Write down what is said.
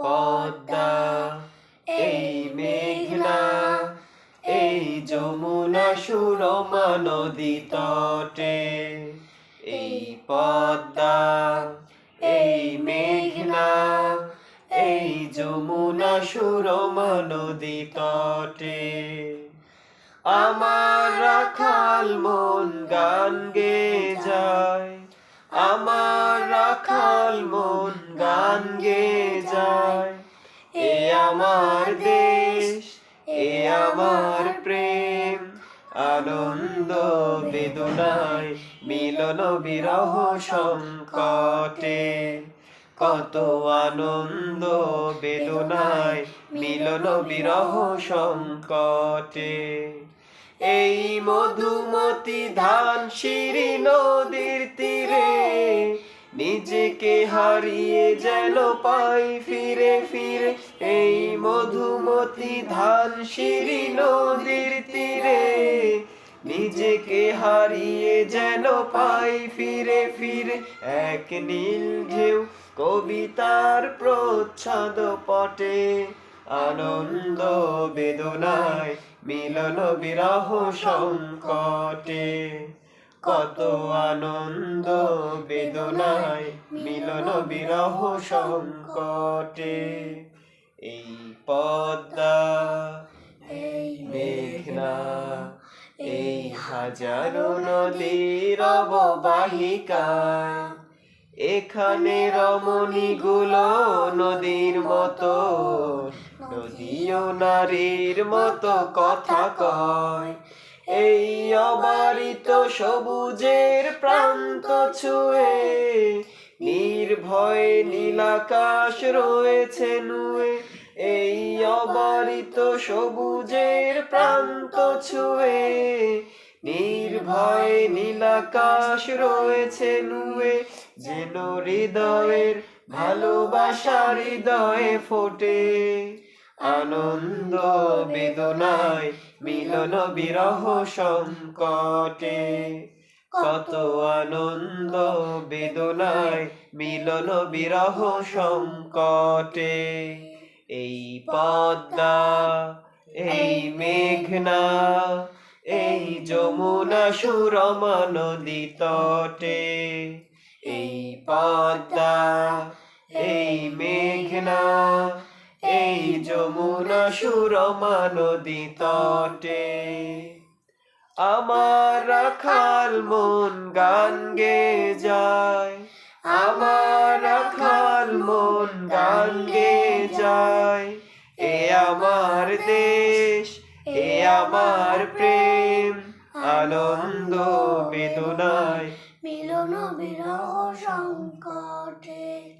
পদ্মা, এই মেঘনা, এই যমুনা সুরমা নদী তটে। এই পদ্মা, এই মেঘনা, এই যমুনা সুরমা নদী তটে। আমার রাখাল মন গান গে যায়, আমার রাখাল মন গে যায়। এ আমার দেশ, এ আমার প্রেম। আনন্দ বেদনায় মিলন বিরহ সংকটে। কত আনন্দ বেদনায় মিলন বিরহ সংকটে। এই মধুমতি ধান শিরি নদীর তীরে নিজেকে হারিয়ে যেন পাই ফিরে ফিরে। এই মধুমতি ধান শিরি নদীর তীরে। নিজেকে হারিয়ে যেন পাই ফিরে ফিরে। এক নীল ঢেউ কবিতার প্রচ্ছদ পটে। আনন্দ বেদনায় মিলন বিরহ সংকটে। কত আনন্দ, বেদনায় মিলন বিরহ সংকটে। এই পদ্মা, এই মেঘনা, এই হাজারো নদীর অববাহিকায়। এখানে রমণীগুলো নদীর মতো নদীও নারীর মতো কথা কয়। এই অবারিত সবুজের প্রান্ত ছুঁয়ে নির্ভয় নীলাকাশ রয়েছে নুয়ে। এই অবারিত সবুজের প্রান্ত ছুঁয়ে নির্ভয় নীলাকাশ রয়েছে নুয়ে। যেন হৃদয়ের ভালোবাসা হৃদয়ে ফোটে। আনন্দ বেদনায় মিলন বিরহ সংকটে। কত আনন্দ বেদনায় মিলন বিরহ সংকটে। এই পদ্মা, এই মেঘনা, এই যমুনা সুরমা নদী তটে এই পদ্মা, এই মেঘনা এই যমুনা সুরমা তটে। আমার রাখাল মন গান গে যায়। আমার রাখাল মন গান গে যায়। এ আমার দেশ, এ আমার প্রেম। আনন্দ বেদনায় মিলন বিরহ সংকটে।